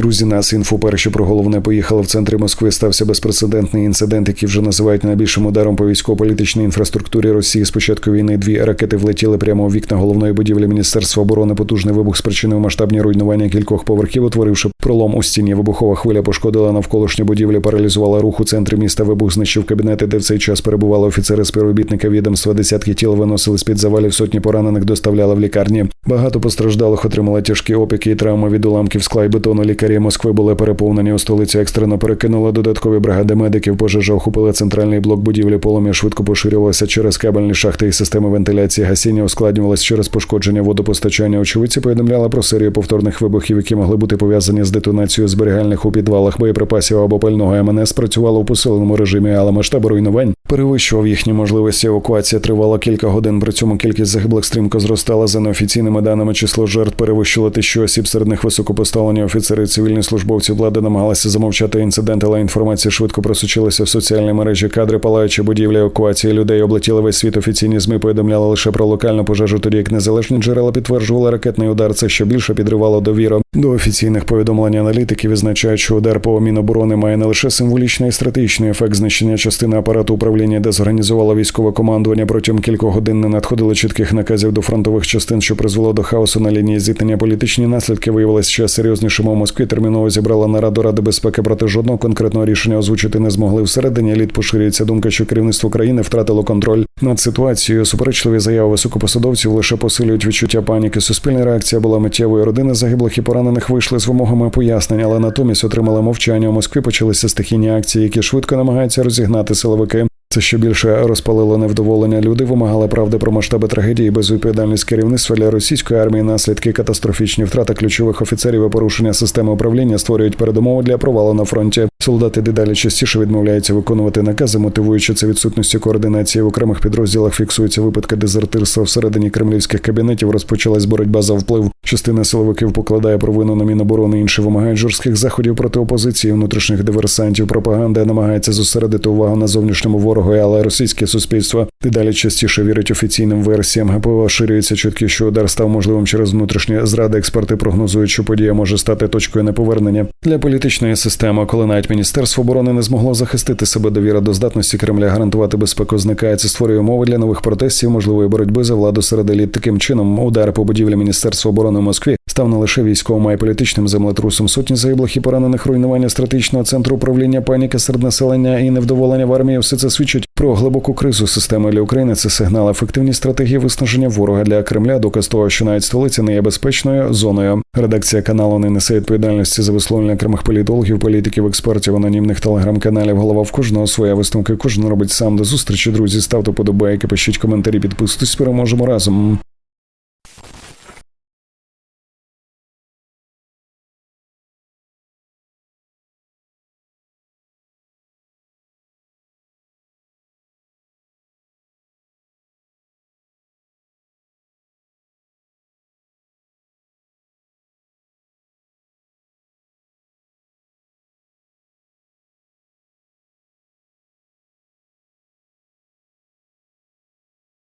Друзі, нас інфо перші про головне поїхали в центрі Москви. Стався безпрецедентний інцидент, який вже називають найбільшим ударом по військово-політичній інфраструктурі Росії. З початку війни дві ракети влетіли прямо у вікна головної будівлі Міністерства оборони. Потужний вибух спричинив масштабні руйнування кількох поверхів, утворивши пролом у стіні. Вибухова хвиля пошкодила навколишні будівлі, паралізувала рух у центрі міста. Вибух знищив кабінети, де в цей час перебували офіцери співробітника відомства. Десятки тіл виносили з під завалів. Сотні поранених доставляли в лікарні. Багато постраждалих отримали тяжкі опіки і травми від уламків скла й бетону. Лікарі Москви були переповнені у столиці. Екстрено перекинули додаткові бригади медиків. Пожежа охопила центральний блок будівлі. Полум'я швидко поширювалося через кабельні шахти і системи вентиляції. Гасіння ускладнювалось через пошкодження водопостачання. Очевидці повідомляли про серію повторних вибухів, які могли бути пов'язані з детонацією зберігальних у підвалах боєприпасів або пального. МНС працювало у посиленому режимі, але масштаб руйнувань перевищував їхні можливості. Евакуація тривала кілька годин. При цьому кількість загиблих стрімко зростала. За неофіційними даними число жертв перевищило тисячу осіб. Серед них високопоставлені офіцери, і цивільні службовці влади намагалися замовчати інцидент, але інформація швидко просочилася в соціальні мережі. Кадри палаючі будівлі евакуації людей облетіли весь світ. Офіційні зми повідомляли лише про локальну пожежу, тоді як незалежні джерела підтверджували ракетний удар. Це що більше підривало довіру до офіційних повідомлень аналітиків. Відзначають, що удар по Міноборони має не лише символічний і стратегічний ефект знищення частини апарату управління, де зорганізувало військове командування. Протягом кількох годин не надходили чітких наказів до фронтових частин, що призвело до хаосу на лінії зіткнення. Політичні наслідки виявилися ще серйознішими. У Москві терміново зібрала нараду Ради безпеки, проти жодного конкретного рішення озвучити не змогли. Всередині еліт поширюється думка, що керівництво країни втратило контроль над ситуацією. Суперечливі заяви високопосадовців лише посилюють відчуття паніки. Суспільна реакція була миттєвою. Родини загиблих і поранених вийшли з вимогами пояснень, але натомість отримали мовчання. У Москві почалися стихійні акції, які швидко намагаються розігнати силовики. Це ще більше розпалило невдоволення. Люди вимагали правди про масштаби трагедії, безвідповідальність керівництва для російської армії, наслідки катастрофічні втрати ключових офіцерів і порушення системи управління створюють передумову для провалу на фронті. Солдати дедалі частіше відмовляються виконувати накази, мотивуючи це відсутністю координації в окремих підрозділах. Фіксуються випадки дезертирства всередині кремлівських кабінетів. Розпочалась боротьба за вплив. Частина силовиків покладає провину на міноборони. Інші вимагають жорстких заходів проти опозиції, внутрішніх диверсантів. Пропаганда намагається зосередити увагу на зовнішньому ворогу, але російське суспільство дедалі частіше вірить офіційним версіям. ГПО ширюється чутки, що удар став можливим через внутрішні зради. Експерти прогнозують, що подія може стати точкою неповернення для політичної системи, коли навіть міністерство оборони не змогло захистити себе довіра до здатності Кремля гарантувати безпеку. Зникає це створює умови для нових протестів, можливої боротьби за владу серед еліт. Таким чином, удар по будівлі міністерства оборони в Москві став не лише військовим, а й політичним землетрусом. Сотні загиблих і поранених руйнування стратегічного центру управління паніки серед населення і невдоволення в армії. Все це свідчить про глибоку кризу системи для України. Це сигнал ефективні стратегії виснаження ворога для Кремля. Доказ того, що навіть столиця не є безпечною зоною. Редакція каналу не несе відповідальності за висловлення окремих політологів, політиків, експертів, анонімних телеграм-каналів. Голова в кожного своя висновки. Кожен робить сам до зустрічі. Друзі, ставте подобайки, пишіть коментарі, підписуйтесь. Переможемо разом.